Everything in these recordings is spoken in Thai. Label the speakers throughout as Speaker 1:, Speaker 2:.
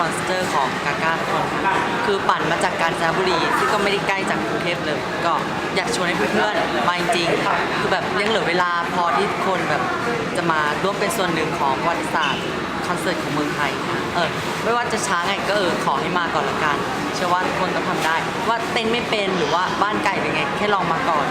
Speaker 1: Monster ของกาก้าทุกคนค่ะคือปั่นมาจากกาญจนบุรีซึ่งก็ไม่ได้ใกล้จากกรุงเทพเลย ก็อยากชวนให้เพื่อนๆมาจริงๆคือแบบยังเหลือเวลาพอที่คนแบบจะมาร่วมเป็นส่วนหนึ่งของประวัติศาสตร์คอนเสิร์ตของเมืองไทยค่ะเออไม่ว่าจะช้าไงก็เออขอให้มาก่อนละกัน เชื่อว่าทุกคนต้องทำได้ ว่าเต้นไม่เป็นหรือว่าบ้านไกลเป็นไงแค่ลองมาก่อน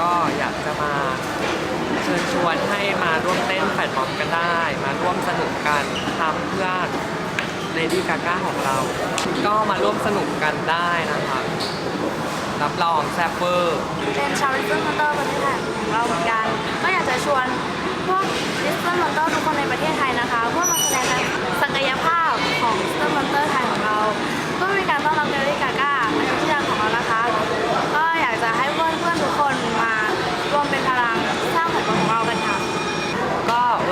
Speaker 2: ก็อยากจะมา
Speaker 3: เชิญชวนให้มาร่วมเต้นแฟนมอมกันได้ มาร่วมสนุกกันทำเพื่อเลดี้กาก้าของเรา ก็มาร่วมสนุกกันได้นะคะรับรองแซ่บเวอร์
Speaker 4: เป็นชาวลิตเติ้ลมอนเตอร์ประเทศไทยของเราเหมือนกัน ก็อยากจะชวนพวกลิตเติ้ลมอนเตอร์ทุกคนในประเทศไทยนะคะเพื่อมาแสดงศัก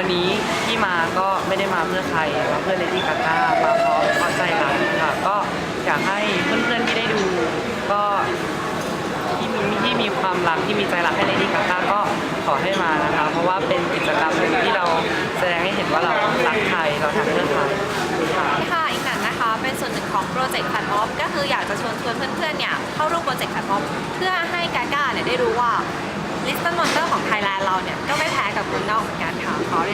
Speaker 4: วันนี้
Speaker 3: ที่มาก็ไม่ได้มาเพื่อใครมาเพื่อเลดี้กาก้ามาเพราะเข้าใจรักค่ะก็อยากให้เพื่อนๆที่ได้ดูก็ที่มีที่มีความรักที่มีใจรักให้เลดี้กาก้าก็ขอให้มานะคะ เพราะว่าเป็นกิจกรรมหนึ่งที่เราแสดงให้เห็นว่าเรารักใครเราทำเพื่อใครค่ะ
Speaker 5: ค่ะอีกหนังนะคะ เป็นส่วนหนึ่งของโปรเจกต์แฟนม็อบก็คืออยากจะชวนชวนเพื่อนๆเนี่ยเข้าร่วมโปรเจกต์แฟนม็อบเพื่อให้กาก้าเนี่ยได้รู้ว่าลิสตันมอนเตอร์ของไทยแลนด์เราเนี่ยก็ไม่แพ้กับคนนอกเหมือนกันค่ะขอเรียน